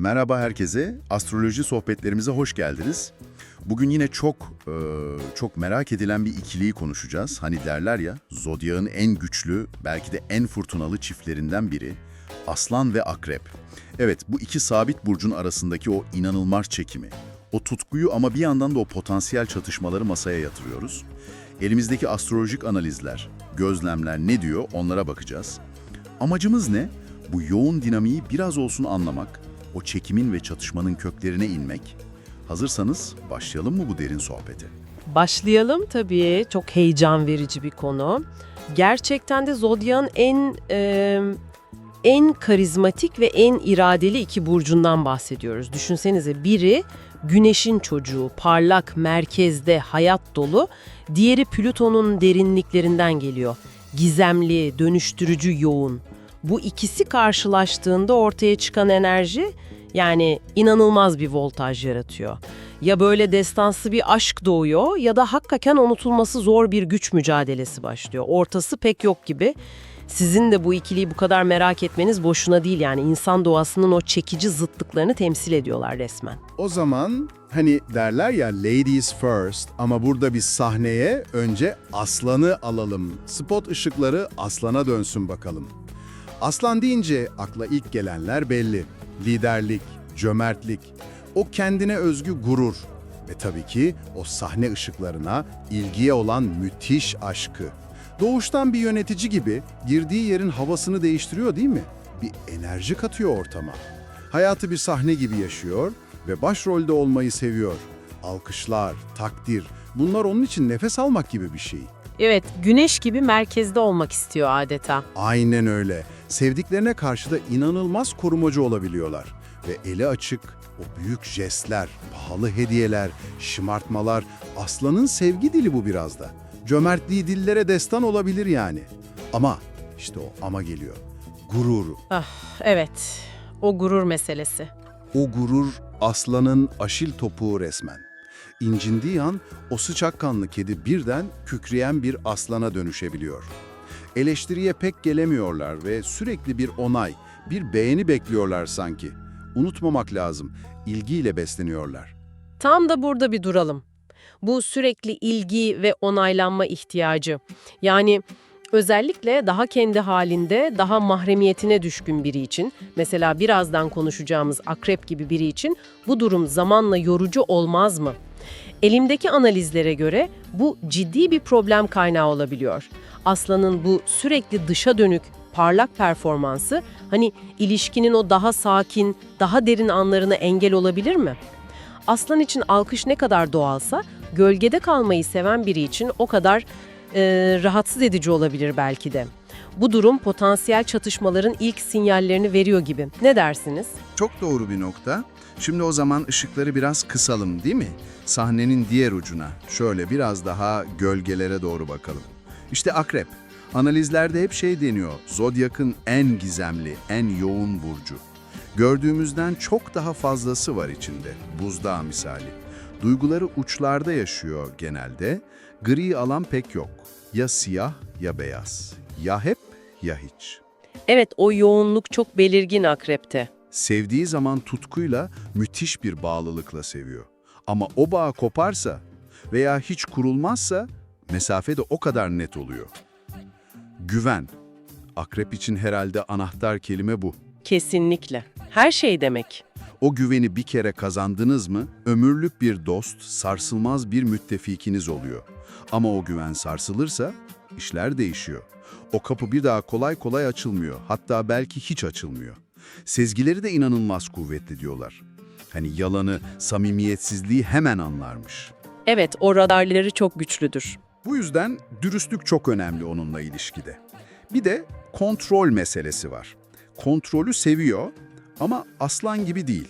Merhaba herkese. Astroloji sohbetlerimize hoş geldiniz. Bugün yine çok e, çok merak edilen bir ikiliyi konuşacağız. Hani derler ya, zodyağın en güçlü, belki de en fırtınalı çiftlerinden biri Aslan ve Akrep. Evet, bu iki sabit burcun arasındaki o inanılmaz çekimi, o tutkuyu ama bir yandan da o potansiyel çatışmaları masaya yatırıyoruz. Elimizdeki astrolojik analizler, gözlemler ne diyor onlara bakacağız. Amacımız ne? Bu yoğun dinamiği biraz olsun anlamak, o çekimin ve çatışmanın köklerine inmek. Hazırsanız başlayalım mı bu derin sohbete? Başlayalım tabii. Çok heyecan verici bir konu. Gerçekten de Zodyak'ın en e, en karizmatik ve en iradeli iki burcundan bahsediyoruz. Düşünsenize biri Güneş'in çocuğu, parlak, merkezde, hayat dolu. Diğeri Plüton'un derinliklerinden geliyor. Gizemli, dönüştürücü, yoğun. Bu ikisi karşılaştığında ortaya çıkan enerji yani inanılmaz bir voltaj yaratıyor. Ya böyle destansı bir aşk doğuyor ya da hakikaten unutulması zor bir güç mücadelesi başlıyor. Ortası pek yok gibi. Sizin de bu ikiliyi bu kadar merak etmeniz boşuna değil yani insan doğasının o çekici zıtlıklarını temsil ediyorlar resmen. O zaman hani derler ya ladies first ama burada biz sahneye önce aslanı alalım. Spot ışıkları aslana dönsün bakalım. Aslan deyince akla ilk gelenler belli. Liderlik, cömertlik, o kendine özgü gurur ve tabii ki o sahne ışıklarına ilgiye olan müthiş aşkı. Doğuştan bir yönetici gibi girdiği yerin havasını değiştiriyor değil mi? Bir enerji katıyor ortama. Hayatı bir sahne gibi yaşıyor ve başrolde olmayı seviyor. Alkışlar, takdir, bunlar onun için nefes almak gibi bir şey. Evet, güneş gibi merkezde olmak istiyor adeta. Aynen öyle. Sevdiklerine karşı da inanılmaz korumacı olabiliyorlar. Ve eli açık, o büyük jestler, pahalı hediyeler, şımartmalar, aslanın sevgi dili bu biraz da. Cömertliği dillere destan olabilir yani. Ama, işte o ama geliyor. Gururu. Ah, evet. O gurur meselesi. O gurur aslanın aşil topuğu resmen. İncindiği an o sıcakkanlı kedi birden kükreyen bir aslana dönüşebiliyor. Eleştiriye pek gelemiyorlar ve sürekli bir onay, bir beğeni bekliyorlar sanki. Unutmamak lazım, ilgiyle besleniyorlar. Tam da burada bir duralım. Bu sürekli ilgi ve onaylanma ihtiyacı. Yani özellikle daha kendi halinde, daha mahremiyetine düşkün biri için, mesela birazdan konuşacağımız akrep gibi biri için bu durum zamanla yorucu olmaz mı? Elimdeki analizlere göre bu ciddi bir problem kaynağı olabiliyor. Aslanın bu sürekli dışa dönük, parlak performansı hani ilişkinin o daha sakin, daha derin anlarına engel olabilir mi? Aslan için alkış ne kadar doğalsa, gölgede kalmayı seven biri için o kadar e, rahatsız edici olabilir belki de. Bu durum potansiyel çatışmaların ilk sinyallerini veriyor gibi. Ne dersiniz? Çok doğru bir nokta. Şimdi o zaman ışıkları biraz kısalım değil mi? Sahnenin diğer ucuna, şöyle biraz daha gölgelere doğru bakalım. İşte akrep. Analizlerde hep şey deniyor, Zodyak'ın en gizemli, en yoğun burcu. Gördüğümüzden çok daha fazlası var içinde, buzdağı misali. Duyguları uçlarda yaşıyor genelde, gri alan pek yok. Ya siyah ya beyaz. Ya hep ya hiç. Evet, o yoğunluk çok belirgin akrepte. Sevdiği zaman tutkuyla, müthiş bir bağlılıkla seviyor. Ama o bağ koparsa veya hiç kurulmazsa mesafe de o kadar net oluyor. Güven. Akrep için herhalde anahtar kelime bu. Kesinlikle. Her şey demek. O güveni bir kere kazandınız mı, ömürlük bir dost, sarsılmaz bir müttefikiniz oluyor. Ama o güven sarsılırsa, işler değişiyor. O kapı bir daha kolay kolay açılmıyor, hatta belki hiç açılmıyor. Sezgileri de inanılmaz kuvvetli diyorlar. Hani yalanı, samimiyetsizliği hemen anlarmış. Evet, o radarları çok güçlüdür. Bu yüzden dürüstlük çok önemli onunla ilişkide. Bir de kontrol meselesi var. Kontrolü seviyor ama aslan gibi değil.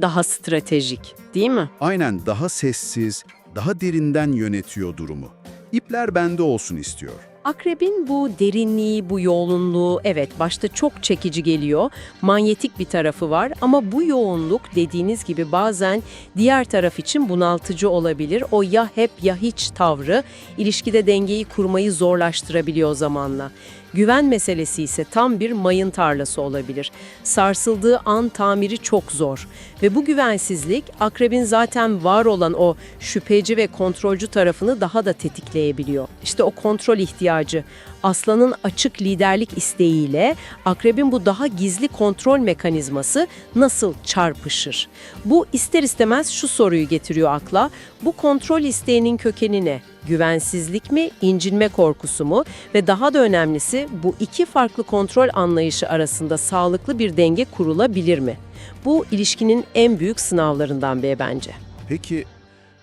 Daha stratejik, değil mi? Aynen daha sessiz, daha derinden yönetiyor durumu. İpler bende olsun istiyor. Akrebin bu derinliği, bu yoğunluğu evet başta çok çekici geliyor. Manyetik bir tarafı var ama bu yoğunluk dediğiniz gibi bazen diğer taraf için bunaltıcı olabilir. O ya hep ya hiç tavrı ilişkide dengeyi kurmayı zorlaştırabiliyor zamanla. Güven meselesi ise tam bir mayın tarlası olabilir. Sarsıldığı an tamiri çok zor. Ve bu güvensizlik akrebin zaten var olan o şüpheci ve kontrolcü tarafını daha da tetikleyebiliyor. İşte o kontrol ihtiyacı. Aslanın açık liderlik isteğiyle akrebin bu daha gizli kontrol mekanizması nasıl çarpışır? Bu ister istemez şu soruyu getiriyor akla. Bu kontrol isteğinin kökeni ne? Güvensizlik mi, incinme korkusu mu ve daha da önemlisi bu iki farklı kontrol anlayışı arasında sağlıklı bir denge kurulabilir mi? Bu ilişkinin en büyük sınavlarından biri bence. Peki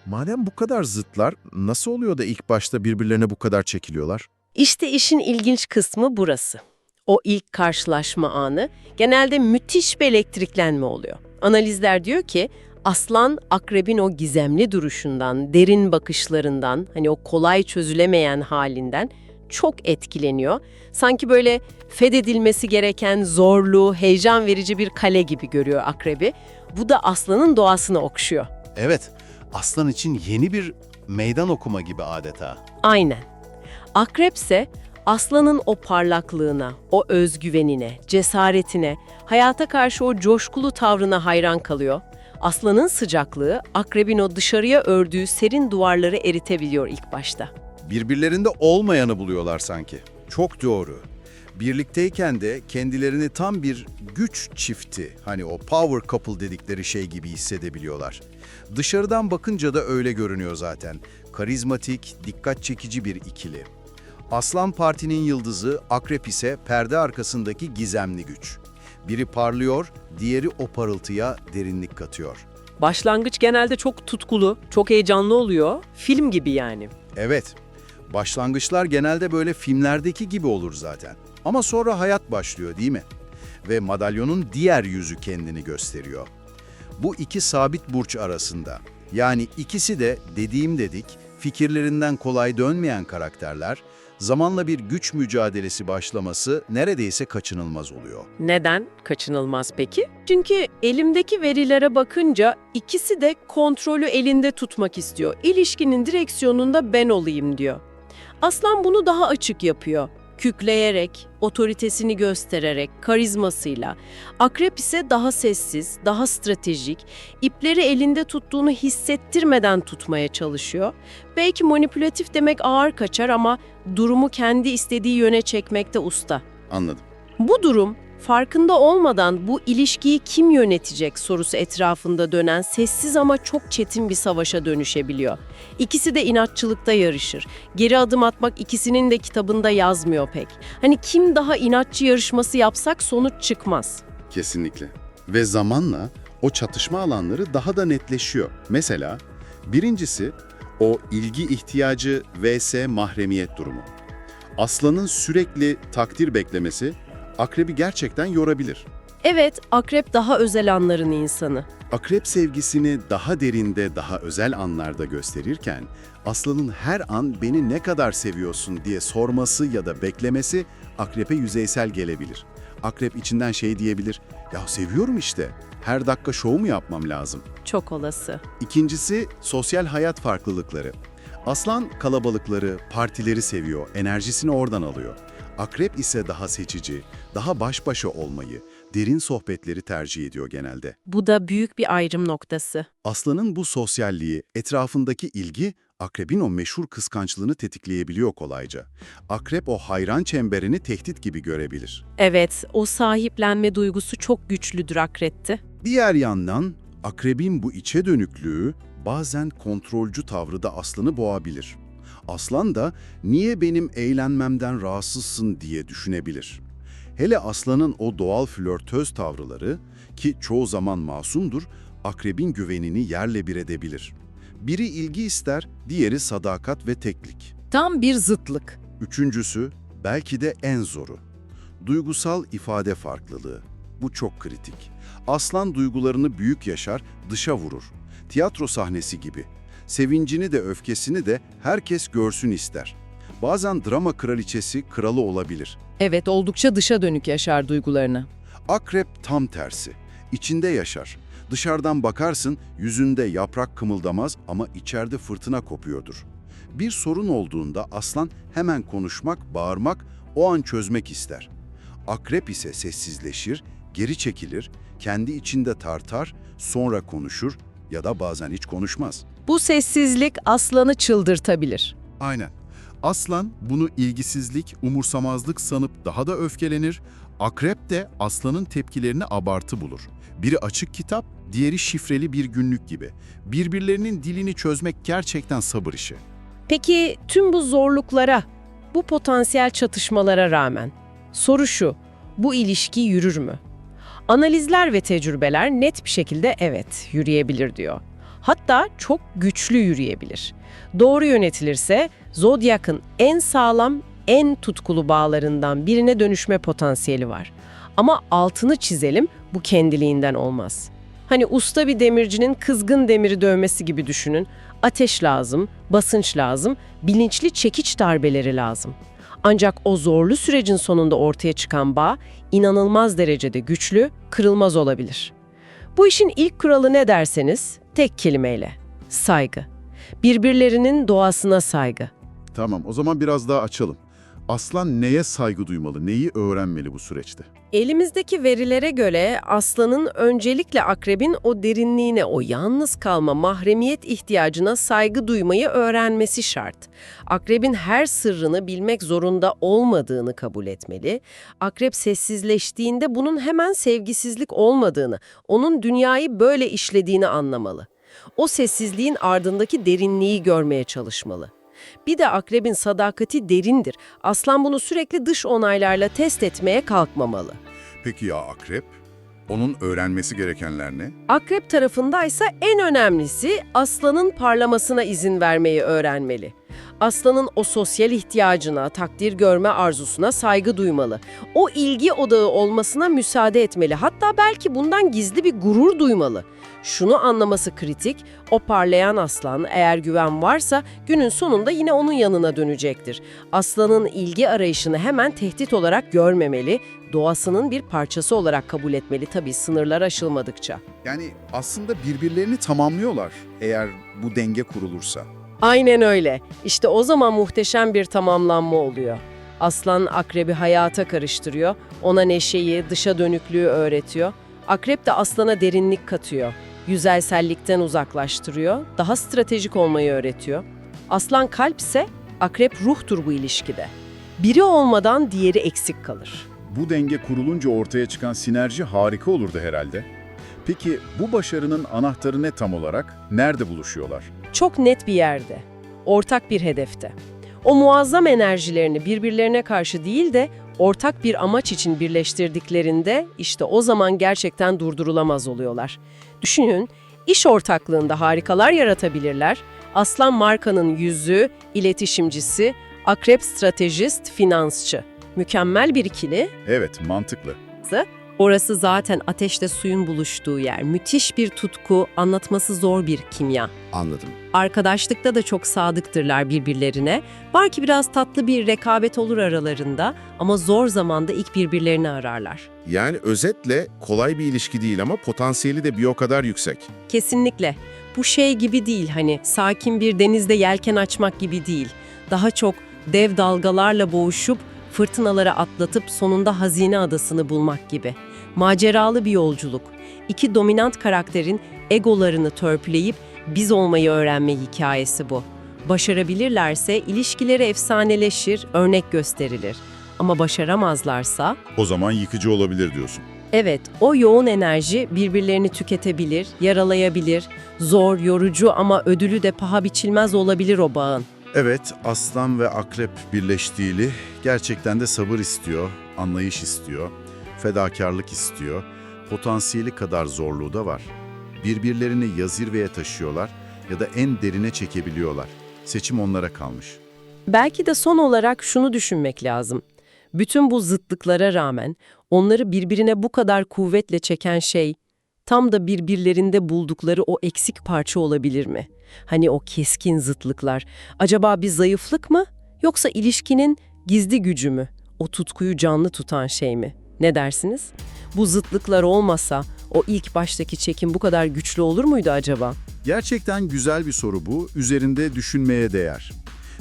madem bu kadar zıtlar nasıl oluyor da ilk başta birbirlerine bu kadar çekiliyorlar? İşte işin ilginç kısmı burası. O ilk karşılaşma anı genelde müthiş bir elektriklenme oluyor. Analizler diyor ki aslan akrebin o gizemli duruşundan, derin bakışlarından, hani o kolay çözülemeyen halinden çok etkileniyor. Sanki böyle fethedilmesi gereken zorlu, heyecan verici bir kale gibi görüyor akrebi. Bu da aslanın doğasını okşuyor. Evet, aslan için yeni bir meydan okuma gibi adeta. Aynen. Akrepse aslanın o parlaklığına, o özgüvenine, cesaretine, hayata karşı o coşkulu tavrına hayran kalıyor. Aslanın sıcaklığı akrebin o dışarıya ördüğü serin duvarları eritebiliyor ilk başta. Birbirlerinde olmayanı buluyorlar sanki. Çok doğru. Birlikteyken de kendilerini tam bir güç çifti, hani o power couple dedikleri şey gibi hissedebiliyorlar. Dışarıdan bakınca da öyle görünüyor zaten. Karizmatik, dikkat çekici bir ikili. Aslan Parti'nin yıldızı, Akrep ise perde arkasındaki gizemli güç. Biri parlıyor, diğeri o parıltıya derinlik katıyor. Başlangıç genelde çok tutkulu, çok heyecanlı oluyor. Film gibi yani. Evet, başlangıçlar genelde böyle filmlerdeki gibi olur zaten. Ama sonra hayat başlıyor değil mi? Ve madalyonun diğer yüzü kendini gösteriyor. Bu iki sabit burç arasında, yani ikisi de dediğim dedik, fikirlerinden kolay dönmeyen karakterler, zamanla bir güç mücadelesi başlaması neredeyse kaçınılmaz oluyor. Neden kaçınılmaz peki? Çünkü elimdeki verilere bakınca ikisi de kontrolü elinde tutmak istiyor. İlişkinin direksiyonunda ben olayım diyor. Aslan bunu daha açık yapıyor. Kükleyerek, otoritesini göstererek, karizmasıyla. Akrep ise daha sessiz, daha stratejik, ipleri elinde tuttuğunu hissettirmeden tutmaya çalışıyor. Belki manipülatif demek ağır kaçar ama durumu kendi istediği yöne çekmekte usta. Anladım. Bu durum farkında olmadan bu ilişkiyi kim yönetecek sorusu etrafında dönen sessiz ama çok çetin bir savaşa dönüşebiliyor. İkisi de inatçılıkta yarışır. Geri adım atmak ikisinin de kitabında yazmıyor pek. Hani kim daha inatçı yarışması yapsak sonuç çıkmaz. Kesinlikle. Ve zamanla o çatışma alanları daha da netleşiyor. Mesela birincisi o ilgi ihtiyacı vs mahremiyet durumu. Aslanın sürekli takdir beklemesi akrebi gerçekten yorabilir. Evet, akrep daha özel anların insanı. Akrep sevgisini daha derinde, daha özel anlarda gösterirken, aslanın her an beni ne kadar seviyorsun diye sorması ya da beklemesi akrepe yüzeysel gelebilir. Akrep içinden şey diyebilir, ya seviyorum işte, her dakika şov mu yapmam lazım? Çok olası. İkincisi sosyal hayat farklılıkları. Aslan kalabalıkları, partileri seviyor, enerjisini oradan alıyor. Akrep ise daha seçici, daha baş başa olmayı, derin sohbetleri tercih ediyor genelde. Bu da büyük bir ayrım noktası. Aslanın bu sosyalliği, etrafındaki ilgi, akrebin o meşhur kıskançlığını tetikleyebiliyor kolayca. Akrep o hayran çemberini tehdit gibi görebilir. Evet, o sahiplenme duygusu çok güçlüdür akrepte. Diğer yandan akrebin bu içe dönüklüğü bazen kontrolcü tavrı da aslanı boğabilir. Aslan da niye benim eğlenmemden rahatsızsın diye düşünebilir. Hele aslanın o doğal flörtöz tavrıları ki çoğu zaman masumdur, akrebin güvenini yerle bir edebilir. Biri ilgi ister, diğeri sadakat ve teklik. Tam bir zıtlık. Üçüncüsü, belki de en zoru. Duygusal ifade farklılığı. Bu çok kritik. Aslan duygularını büyük yaşar, dışa vurur. Tiyatro sahnesi gibi. Sevincini de öfkesini de herkes görsün ister. Bazen drama kraliçesi kralı olabilir. Evet, oldukça dışa dönük yaşar duygularını. Akrep tam tersi. İçinde yaşar. Dışarıdan bakarsın yüzünde yaprak kımıldamaz ama içeride fırtına kopuyordur. Bir sorun olduğunda aslan hemen konuşmak, bağırmak, o an çözmek ister. Akrep ise sessizleşir, geri çekilir, kendi içinde tartar, sonra konuşur ya da bazen hiç konuşmaz. Bu sessizlik aslanı çıldırtabilir. Aynen. Aslan bunu ilgisizlik, umursamazlık sanıp daha da öfkelenir. Akrep de aslanın tepkilerini abartı bulur. Biri açık kitap, diğeri şifreli bir günlük gibi. Birbirlerinin dilini çözmek gerçekten sabır işi. Peki tüm bu zorluklara, bu potansiyel çatışmalara rağmen soru şu, bu ilişki yürür mü? Analizler ve tecrübeler net bir şekilde evet, yürüyebilir diyor. Hatta çok güçlü yürüyebilir. Doğru yönetilirse Zodyak'ın en sağlam, en tutkulu bağlarından birine dönüşme potansiyeli var. Ama altını çizelim, bu kendiliğinden olmaz. Hani usta bir demircinin kızgın demiri dövmesi gibi düşünün. Ateş lazım, basınç lazım, bilinçli çekiç darbeleri lazım. Ancak o zorlu sürecin sonunda ortaya çıkan bağ inanılmaz derecede güçlü, kırılmaz olabilir. Bu işin ilk kuralı ne derseniz tek kelimeyle saygı. Birbirlerinin doğasına saygı. Tamam, o zaman biraz daha açalım. Aslan neye saygı duymalı, neyi öğrenmeli bu süreçte? Elimizdeki verilere göre aslanın öncelikle akrebin o derinliğine, o yalnız kalma, mahremiyet ihtiyacına saygı duymayı öğrenmesi şart. Akrebin her sırrını bilmek zorunda olmadığını kabul etmeli. Akrep sessizleştiğinde bunun hemen sevgisizlik olmadığını, onun dünyayı böyle işlediğini anlamalı. O sessizliğin ardındaki derinliği görmeye çalışmalı. Bir de akrebin sadakati derindir. Aslan bunu sürekli dış onaylarla test etmeye kalkmamalı. Peki ya akrep? Onun öğrenmesi gerekenler ne? Akrep tarafındaysa en önemlisi aslanın parlamasına izin vermeyi öğrenmeli. Aslanın o sosyal ihtiyacına, takdir görme arzusuna saygı duymalı. O ilgi odağı olmasına müsaade etmeli. Hatta belki bundan gizli bir gurur duymalı. Şunu anlaması kritik, o parlayan aslan eğer güven varsa günün sonunda yine onun yanına dönecektir. Aslanın ilgi arayışını hemen tehdit olarak görmemeli, doğasının bir parçası olarak kabul etmeli tabii sınırlar aşılmadıkça. Yani aslında birbirlerini tamamlıyorlar eğer bu denge kurulursa. Aynen öyle. İşte o zaman muhteşem bir tamamlanma oluyor. Aslan akrebi hayata karıştırıyor, ona neşeyi, dışa dönüklüğü öğretiyor. Akrep de aslana derinlik katıyor, yüzeysellikten uzaklaştırıyor, daha stratejik olmayı öğretiyor. Aslan kalpse akrep ruhtur bu ilişkide. Biri olmadan diğeri eksik kalır. Bu denge kurulunca ortaya çıkan sinerji harika olurdu herhalde. Peki bu başarının anahtarı ne tam olarak? Nerede buluşuyorlar? Çok net bir yerde, ortak bir hedefte. O muazzam enerjilerini birbirlerine karşı değil de ortak bir amaç için birleştirdiklerinde işte o zaman gerçekten durdurulamaz oluyorlar. Düşünün, iş ortaklığında harikalar yaratabilirler. Aslan markanın yüzü, iletişimcisi, akrep stratejist, finansçı. Mükemmel bir ikili Evet, mantıklı. Orası zaten ateşte suyun buluştuğu yer. Müthiş bir tutku, anlatması zor bir kimya. Anladım. Arkadaşlıkta da çok sadıktırlar birbirlerine. Var ki biraz tatlı bir rekabet olur aralarında ama zor zamanda ilk birbirlerini ararlar. Yani özetle kolay bir ilişki değil ama potansiyeli de bir o kadar yüksek. Kesinlikle. Bu şey gibi değil hani sakin bir denizde yelken açmak gibi değil. Daha çok dev dalgalarla boğuşup fırtınaları atlatıp sonunda hazine adasını bulmak gibi. Maceralı bir yolculuk. İki dominant karakterin egolarını törpüleyip biz olmayı öğrenme hikayesi bu. Başarabilirlerse ilişkileri efsaneleşir, örnek gösterilir. Ama başaramazlarsa O zaman yıkıcı olabilir diyorsun. Evet, o yoğun enerji birbirlerini tüketebilir, yaralayabilir, zor, yorucu ama ödülü de paha biçilmez olabilir o bağın. Evet, aslan ve akrep birleştiğiyle gerçekten de sabır istiyor, anlayış istiyor, fedakarlık istiyor, potansiyeli kadar zorluğu da var. Birbirlerini ya zirveye taşıyorlar ya da en derine çekebiliyorlar. Seçim onlara kalmış. Belki de son olarak şunu düşünmek lazım. Bütün bu zıtlıklara rağmen onları birbirine bu kadar kuvvetle çeken şey tam da birbirlerinde buldukları o eksik parça olabilir mi? Hani o keskin zıtlıklar. Acaba bir zayıflık mı yoksa ilişkinin gizli gücü mü? O tutkuyu canlı tutan şey mi? Ne dersiniz? Bu zıtlıklar olmasa o ilk baştaki çekim bu kadar güçlü olur muydu acaba? Gerçekten güzel bir soru bu, üzerinde düşünmeye değer.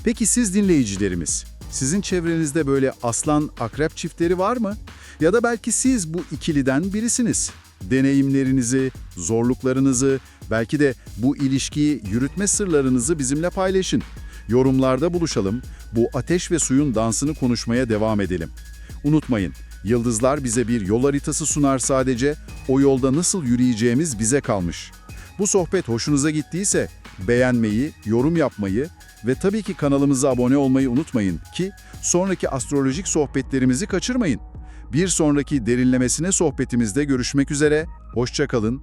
Peki siz dinleyicilerimiz, sizin çevrenizde böyle aslan-akrep çiftleri var mı? Ya da belki siz bu ikiliden birisiniz. Deneyimlerinizi, zorluklarınızı, belki de bu ilişkiyi yürütme sırlarınızı bizimle paylaşın. Yorumlarda buluşalım, bu ateş ve suyun dansını konuşmaya devam edelim. Unutmayın, yıldızlar bize bir yol haritası sunar sadece, o yolda nasıl yürüyeceğimiz bize kalmış. Bu sohbet hoşunuza gittiyse beğenmeyi, yorum yapmayı ve tabii ki kanalımıza abone olmayı unutmayın ki sonraki astrolojik sohbetlerimizi kaçırmayın. Bir sonraki derinlemesine sohbetimizde görüşmek üzere, hoşça kalın,